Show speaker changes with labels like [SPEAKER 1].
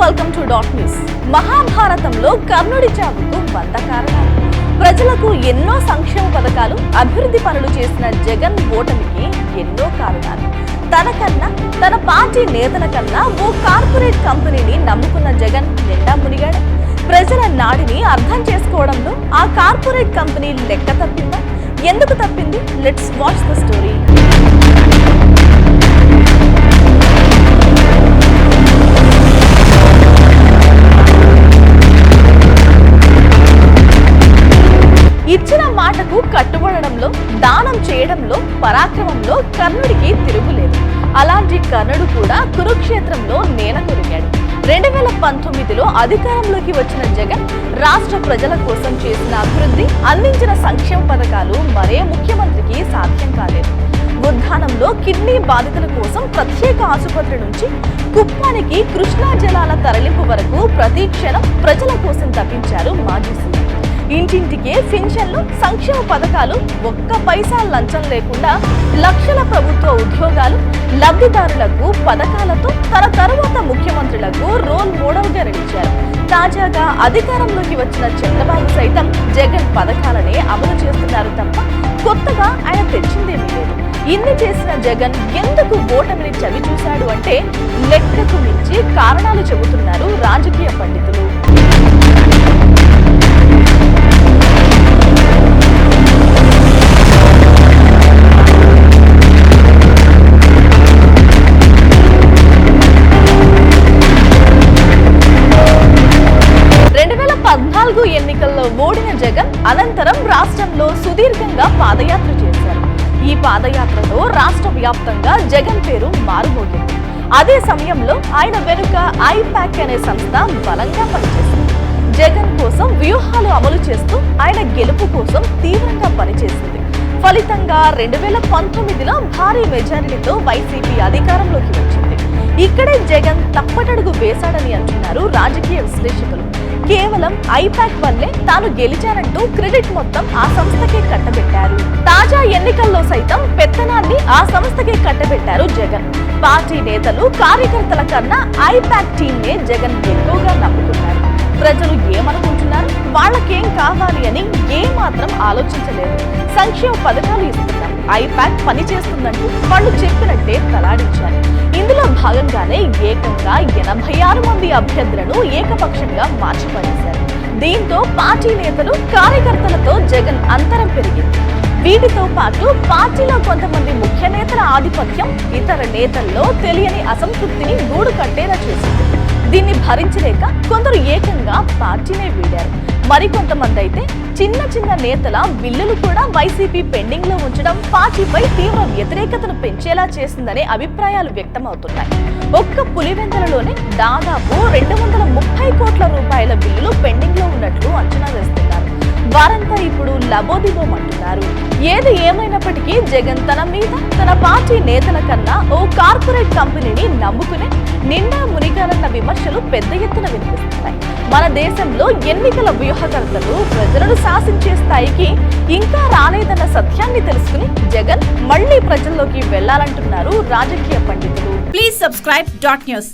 [SPEAKER 1] Welcome to dot news మహాభారతంలో కర్ణుడి చావుకు వంద కారణాలు. ప్రజలకు ఎన్నో సంక్షేమ పథకాలు అభివృద్ధి పనులు చేసిన జగన్ ఓటమికి ఎన్నో కారణాలు. తనకన్నా తన పార్టీ నేతల కన్నా ఓ కార్పొరేట్ కంపెనీని నమ్ముకున్న జగన్ నిండా మునిగాడు. ప్రజల నాడిని అర్థం చేసుకోవడంలో ఆ కార్పొరేట్ కంపెనీ లెక్క తప్పిందా? ఎందుకు తప్పింది? లెట్స్ వాచ్ ద స్టోరీ ఇచ్చిన మాటకు కట్టుబడడంలో దానం చేయడంలో పరాక్రమంలో కర్ణుడికి తిరుగులేదు అలాంటి కర్ణుడు కూడా కురుక్షేత్రంలో నేల కొరిగాడు. రెండు వేల పంతొమ్మిదిలో అధికారంలోకి వచ్చిన జగన్ రాష్ట్ర ప్రజల కోసం చేసిన అభివృద్ధి అందించిన సంక్షేమ పథకాలు మరే ముఖ్యమంత్రికి సాధ్యం కాలేదు. ఉద్ధానంలో కిడ్నీ బాధితుల కోసం ప్రత్యేక ఆసుపత్రి నుంచి కుప్పానికి కృష్ణా జలాల తరలింపు వరకు ప్రతి క్షణం ప్రజల కోసం తప్పించారు మాజీ సీఎం. ఇంటింటికే పింఛన్లు సంక్షేమ పథకాలు ఒక్క పైసా లంచం లేకుండా లక్షల ప్రభుత్వ ఉద్యోగాలు లబ్ధిదారులకు పథకాలతో తన తర్వాత ముఖ్యమంత్రులకు రోల్ మోడల్గా నిలిచారు. తాజాగా అధికారంలోకి వచ్చిన చంద్రబాబు సైతం జగన్ పథకాలనే అమలు చేస్తున్నారు తప్ప కొత్తగా ఆయన తెచ్చిందేమీ లేదు. ఇన్ని చేసిన జగన్ ఎందుకు ఓటమిని చవి చూశాడు అంటే లెక్కకు మించి కారణాలు చెబుతున్నారు అనంతరం రాష్ట్రంలో సుదీర్ఘంగా పాదయాత్ర చేశారు. ఈ పాదయాత్రలో రాష్ట్ర వ్యాప్తంగా జగన్ పేరు మారుమోగింది అదే సమయంలో ఆయన వెనుక ఐపాక్ అనే సంస్థ బలంగా పనిచేసింది. జగన్ కోసం వ్యూహాలు అమలు చేస్తూ ఆయన గెలుపు కోసం తీవ్రంగా పనిచేసింది. ఫలితంగా రెండు వేల పంతొమ్మిదిలో భారీ మెజారిటీతో వైసీపీ అధికారంలోకి వచ్చింది. ఇక్కడే జగన్ తప్పటడుగు వేశాడని అంటున్నారు రాజకీయ విశ్లేషకులు. కేవలం ఐపాక్ వల్లే తాను గెలిచానంటూ క్రెడిట్ మొత్తం ఆ సంస్థకే కట్టబెట్టారు. తాజా ఎన్నికల్లో సైతం పెత్తనాన్ని ఆ సంస్థకే కట్టబెట్టారు జగన్. పార్టీ నేతలు కార్యకర్తల కన్నా ఐపాక్ టీంనే జగన్ ఎక్కువగా నమ్ముకున్నారు. ప్రజలు ఏమనుకుంటున్నారు? వాళ్ళకేం కావాలి అని ఏమాత్రం ఆలోచించలేదు. సంక్షేమ పథకాలు ఇస్తున్నారు. ఐపాక్ పనిచేస్తుందంటూ వాళ్ళు చెప్పినట్టే తలాడించారు. ఇందులో భాగంగానే ఏకంగా ఎనభై ఆరు మంది అభ్యర్థులను ఏకపక్షంగా మార్చిపడేశారు. దీంతో పార్టీ నేతలు కార్యకర్తలతో జగన్ అంతరం పెరిగింది. వీటితో పాటు పార్టీలో కొంతమంది ముఖ్య నేతల ఆధిపత్యం ఇతర నేతల్లో తెలియని అసంతృప్తిని గూడు కట్టేలా చేసింది. దీన్ని భరించలేక కొందరు ఏకంగా పార్టీనే వీడారు. మరికొంతమంది అయితే చిన్న చిన్న నేతల బిల్లులు కూడా వైసీపీ పెండింగ్లో ఉంచడం పార్టీపై తీవ్ర వ్యతిరేకతను పెంచేలా చేసిందనే అభిప్రాయాలు వ్యక్తమవుతున్నాయి. ఒక్క పులివెందలలోనే దాదాపు రెండు వందల ముప్పై కోట్ల రూపాయల బిల్లులు పెండింగ్లో ఉన్నట్లు అంచనా వేస్తున్నారు. వారంతా ఇప్పుడు లబోదిబోమంటున్నారు. ఏది ఏమైనప్పటికీ జగన్ తన మీద తన పార్టీ నేతల కన్నా ఓ కార్పొరేట్ కంపెనీని నమ్ముకునే నిండా మునిగాలన్న విమర్శలు పెద్ద ఎత్తున వినిపిస్తున్నాయి. మన దేశంలో ఎన్నికల వ్యూహకర్తలు ప్రజలను శాసించే స్థాయికి ఇంకా రాలేదన్న సత్యాన్ని తెలుసుకుని జగన్ మళ్ళీ ప్రజల్లోకి వెళ్ళాలంటున్నారు రాజకీయ పండితులు.
[SPEAKER 2] Please subscribe dot news